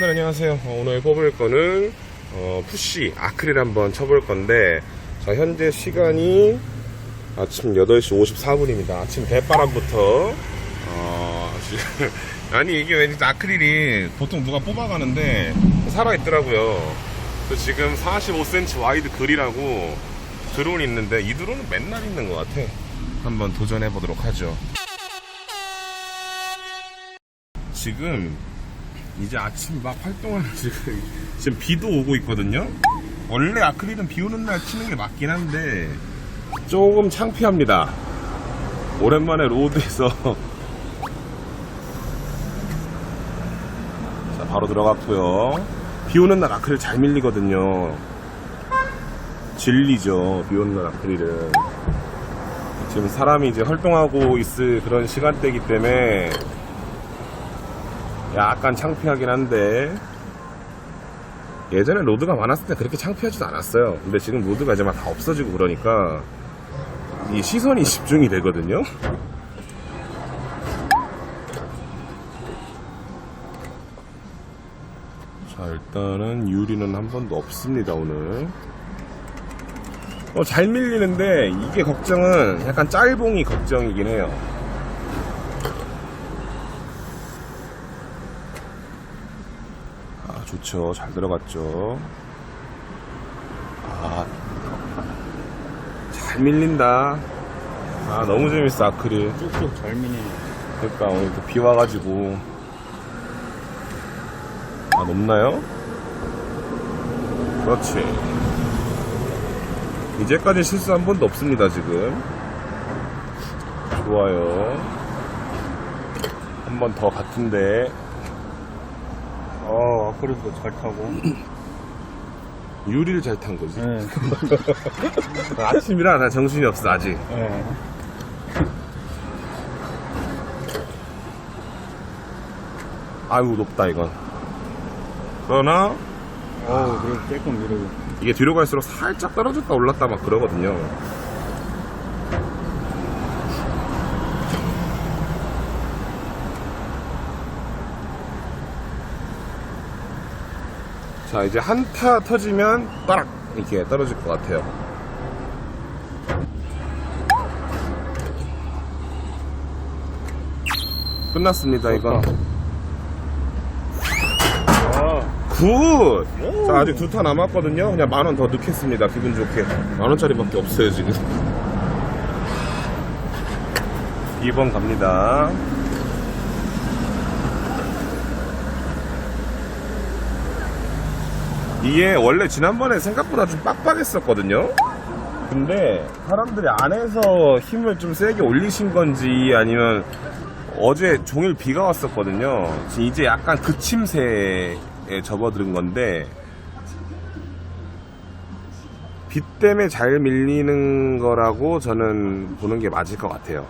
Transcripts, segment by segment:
여러분들 안녕하세요. 어, 오늘 뽑을 거는 어, 푸시 아크릴 한번 쳐볼 건데 자 현재 시간이 아침 8시 54분입니다. 아침 대바람부터 어, 아니 이게 왠지 아크릴이 보통 누가 뽑아가는데 살아있더라고요. 지금 45cm 와이드 글이라고 드론이 있는데 이 드론은 맨날 있는 것 같아. 한번 도전해 보도록 하죠. 지금 이제 아침 막 활동을 지금 지금 비도 오고 있거든요. 원래 아크릴은 비 오는 날 치는 게 맞긴 한데 조금 창피합니다. 오랜만에 로드에서 자 바로 들어갔고요. 비 오는 날 아크릴 잘 밀리거든요. 진리죠. 비 오는 날 아크릴은 지금 사람이 이제 활동하고 있을 그런 시간대이기 때문에 약간 창피하긴 한데 예전에 로드가 많았을 때 그렇게 창피하지도 않았어요. 근데 지금 로드가 이제 막 다 없어지고 그러니까 이 시선이 집중이 되거든요. 자 일단은 유리는 한 번도 없습니다 오늘. 어, 잘 밀리는데 이게 걱정은 약간 짤봉이 걱정이긴 해요. 아, 좋죠. 잘 들어갔죠. 아, 잘 밀린다. 아, 너무 재밌어, 아크릴. 쭉쭉 잘 미네. 그러니까 오늘 또 비 와가지고. 아, 높나요? 그렇지. 이제까지 실수 한 번도 없습니다, 지금. 좋아요. 한 번 더 같은데. 어, 아크릴도 잘 타고. 유리를 잘 탄 거지. 네. 아침이라 나 정신이 없어, 아직. 네. 아이고, 높다, 이건. 그러나, 어우, 그래도 조금 미루고. 이게 뒤로 갈수록 살짝 떨어졌다 올랐다 막 그러거든요. 자, 이제 한타 터지면 따락! 이렇게 떨어질 것 같아요. 끝났습니다, 이건. 아, 굿! 자, 아직 두 타 남았거든요. 그냥 만 원 더 넣겠습니다. 기분 좋게. 만 원짜리밖에 없어요, 지금. 2번 갑니다. 이게 원래 지난번에 생각보다 좀 빡빡했었거든요. 근데 사람들이 안에서 힘을 좀 세게 올리신 건지 아니면 어제 종일 비가 왔었거든요. 이제 약간 그침새에 접어든 건데 비 때문에 잘 밀리는 거라고 저는 보는 게 맞을 것 같아요.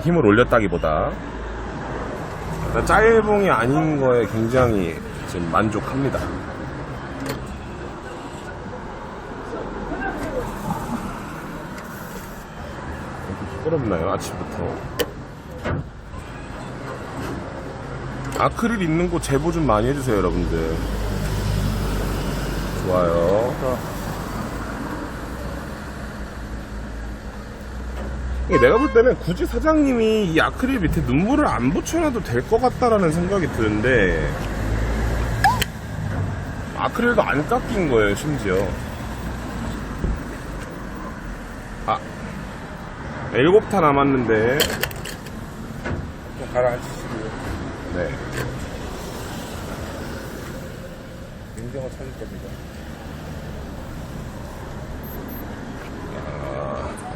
힘을 올렸다기보다 짤봉이 아닌 거에 굉장히 지금 만족합니다. 시끄럽나요 아침부터? 아크릴 있는 곳 제보 좀 많이 해주세요 여러분들. 좋아요. 이게 내가 볼 때는 굳이 사장님이 이 아크릴 밑에 눈물을 안 붙여놔도 될 것 같다라는 생각이 드는데 아크릴도 안 깎인 거예요 심지어 일곱 타 남았는데 좀 가라앉히시고요. 네 인정을 찾을 겁니다.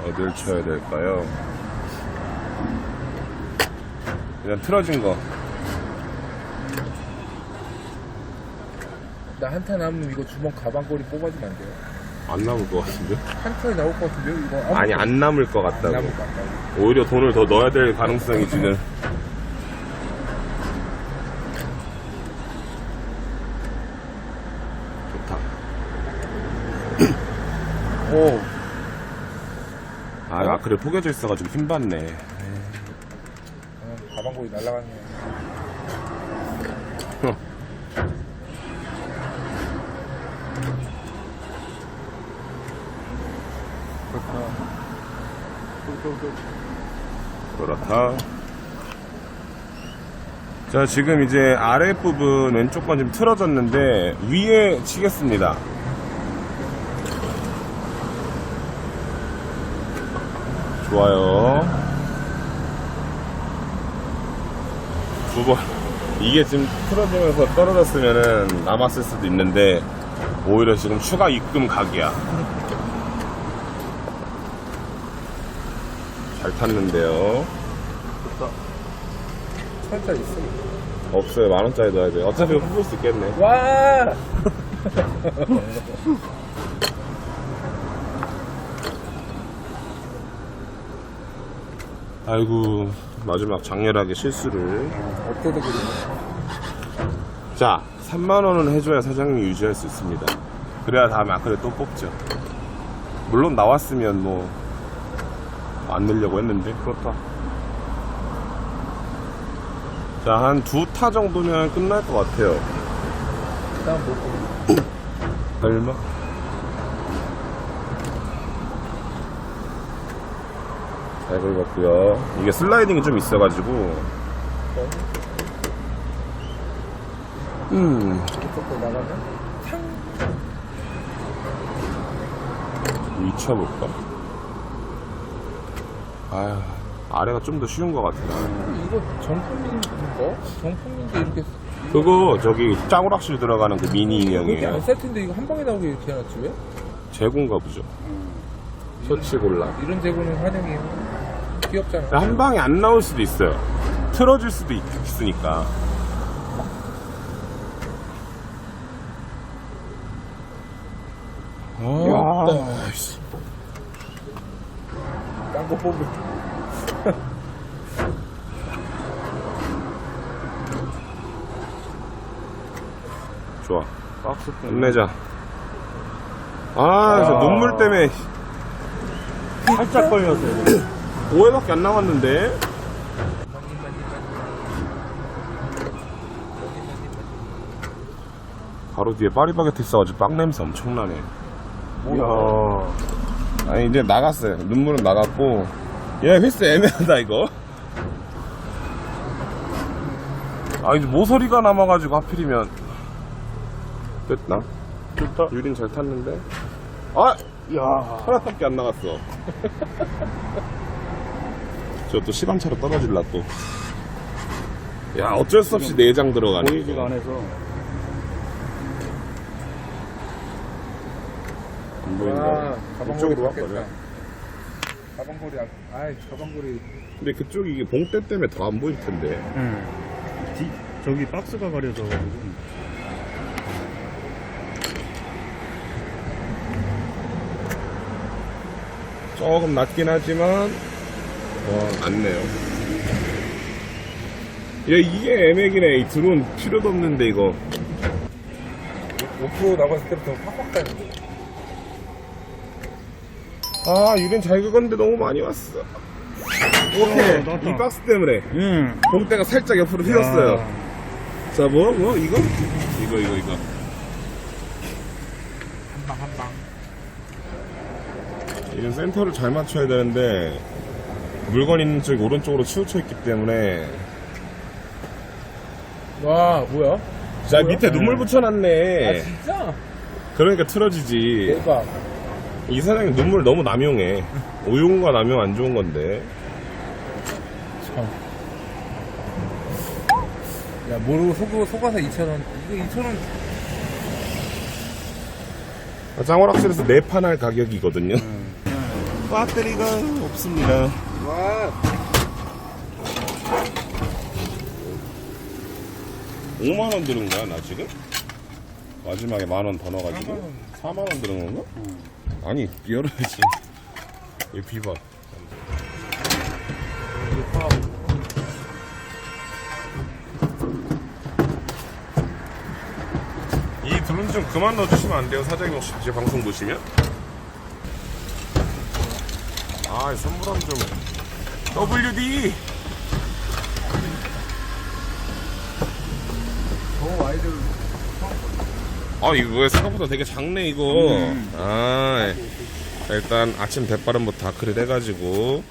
어딜 쳐야 될까요? 그냥 틀어진 거. 나 한타 남으면 이거 주먹 가방걸이 뽑아주면 안 돼요? 안 남을 것 같은데? 한타에 나올 것 같은데요? 이거 아무- 아니, 안 남을 것 안 같다고. 남을 것 같다고. 오히려 돈을 더 넣어야 될 가능성이 지금. 좋다. 오, 아, 아, 그래, 포개져 있어가지고 힘받네. 어, 가방걸이 날라갔네. 그렇다. 자, 지금 이제 아랫부분 왼쪽 건좀 틀어졌는데, 위에 치겠습니다. 좋아요. 두 번. 이게 지금 틀어지면서 떨어졌으면은 남았을 수도 있는데, 오히려 지금 추가 입금 각이야. 잘 탔는데요. 살짝 있어. 없어요. 만 원짜리 넣어야 돼. 어차피 뽑을 수 있겠네. 와! 아이고, 마지막 장렬하게 실수를. 어쩌다 그러네. 자, 3만 원은 해줘야 사장님이 유지할 수 있습니다. 그래야 다음에 아크를 또 뽑죠. 물론 나왔으면 뭐, 안 내려고 했는데. 그렇다. 자, 한 두 타 정도면 끝날 것 같아요. 일단 뭐, 얼마? 잘 긁었고요. 이게 슬라이딩이 좀 있어가지고. 음? 미쳐볼까? 아휴, 아래가 좀 더 쉬운 것 같아. 이거 정품인가? 정품인데 이렇게. 그거 저기 짜고락실 들어가는 그 미니 이게 인형이에요. 안 세트인데 이거 한 방에 나오게 이렇게 해놨지 왜? 재고인가 보죠. 셔츠 골라. 이런 재고는 환영이에요. 귀엽잖아. 한 방에 안 나올 수도 있어요. 틀어질 수도 있, 있으니까. 아, 딴 거 뽑을. 좋아. 박스 끝내자. 아, 저 눈물 때문에 살짝 걸렸어요. 5회밖에 안 남았는데. 바로 뒤에 파리바게트 있어가지고 빵 냄새 엄청나네. 뭐야. 아니 이제 나갔어요. 눈물은 나갔고. 얘 휘스 애매하다 이거. 아 이제 모서리가 남아가지고 하필이면 됐나? 좋다. 유린 잘 탔는데. 아 야. 하나밖에 안 나갔어. 저 또 시방차로 떨어질라 또. 야 어쩔 수 없이 내장 들어가네. 보이지가. 않아서. 안 보인다. 아, 이쪽으로. 왔거든. 아, 아이, 가방걸이. 근데 그쪽이 이게 봉대 때문에 더 안 보일 텐데. 응. 뒤, 저기 박스가 가려서 가지고. 조금 낮긴 하지만 어, 낮네요. 야 이게 애매기네. 이 드론 필요도 없는데 이거. 5% 나갔을 때부터 팍팍 다는데 아 유린 잘 긁었는데 너무 많이 왔어. 오케이. 어. 이 박스 때문에 응. 봉대가 살짝 옆으로 휘었어요. 자 뭐? 뭐? 이거? 이거 이거 이거. 한방, 한방. 이건 센터를 잘 맞춰야 되는데 물건 있는 쪽이 오른쪽으로 치우쳐 있기 때문에 와, 뭐야? 자 뭐야? 밑에 눈물 아, 붙여놨네. 진짜? 그러니까 틀어지지. 대박. 이 사장님 눈물 너무 남용해. 오용과 남용 안 좋은 건데. 참. 야, 모르고 속, 속아서 2,000원. 이거 2,000원. 짱오락실에서 네 판 할 가격이거든요. 배터리가 없습니다. 와, 5만 원 들은 거야, 나 지금? 마지막에 만 원 더 넣어가지고? 4만 원 들은 건가? 아니, 열어야지. 이 비봐. 이 드론 좀 그만 넣어주시면 안 돼요? 사장님 혹시 제 방송 보시면? 아, 선물함 좀. WD! 저 아이들. 아 이거 왜 생각보다 되게 작네 이거 아 자, 일단 아침 대바람부터 아크릴 해가지고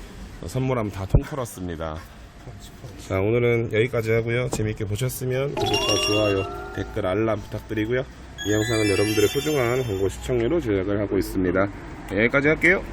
선물함 다 통털었습니다. 자 오늘은 여기까지 하고요. 재밌게 보셨으면 구독과 좋아요, 댓글, 알람 부탁드리고요. 이 영상은 여러분들의 소중한 광고 시청료로 제작을 하고 있습니다. 여기까지 할게요.